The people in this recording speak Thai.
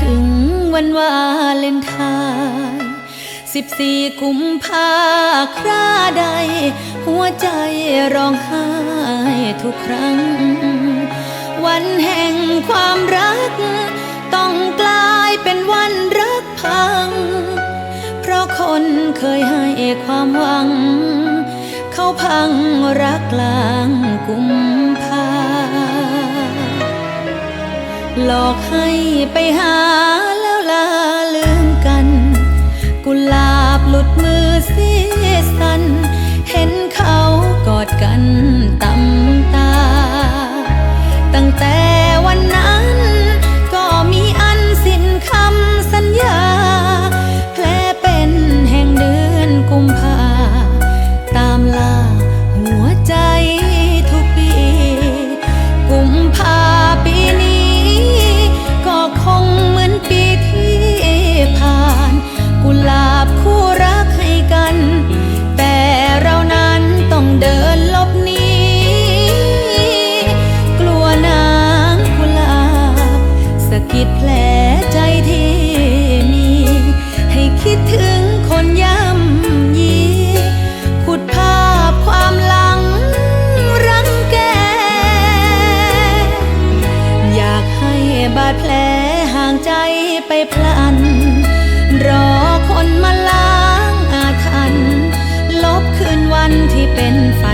ถึงวันวาเลนไทน์สิบสี่กุมภาคราใด หัวใจร้องไห้ทุกครั้ง วันแห่งความรัก ต้องกลายเป็นวันรักพัง เพราะคนเคยให้ความหวัง เขาพังรักกลางกุม หลอกให้ไปหา บาดแผลห่างใจไปพลัน รอคนมาล้างอาถรรพ์ลบคืนวันที่เป็นฝัน